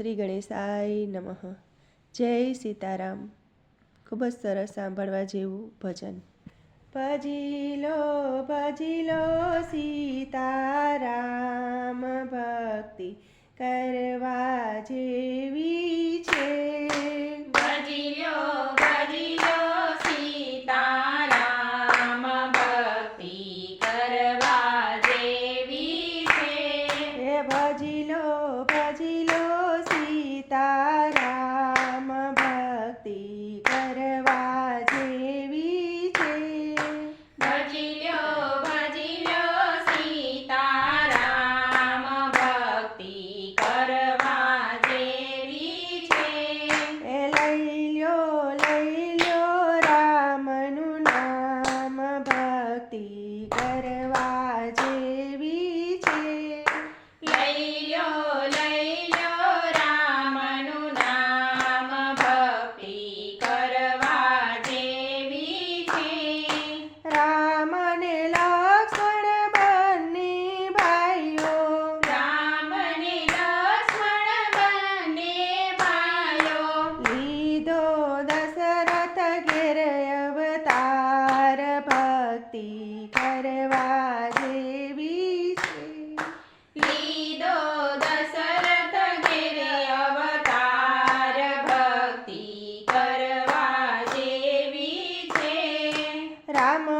શ્રી ગણેશાય નમઃ. જય સીતારામ. ખૂબ જ સરસ સાંભળવા જેવું ભજન. ભજીલો ભજીલો સીતારામ ભક્તિ કરવા જેવી છે. ભજીલો ભક્તિ કરવા જેવી છે લીધો દશરથ ઘેરે અવતાર ભક્તિ કરવા જેવી છે રામ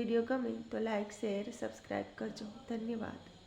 વીડિયો ગમે તો લાઈક શેર સબસ્ક્રાઈબ કરજો. ધન્યવાદ.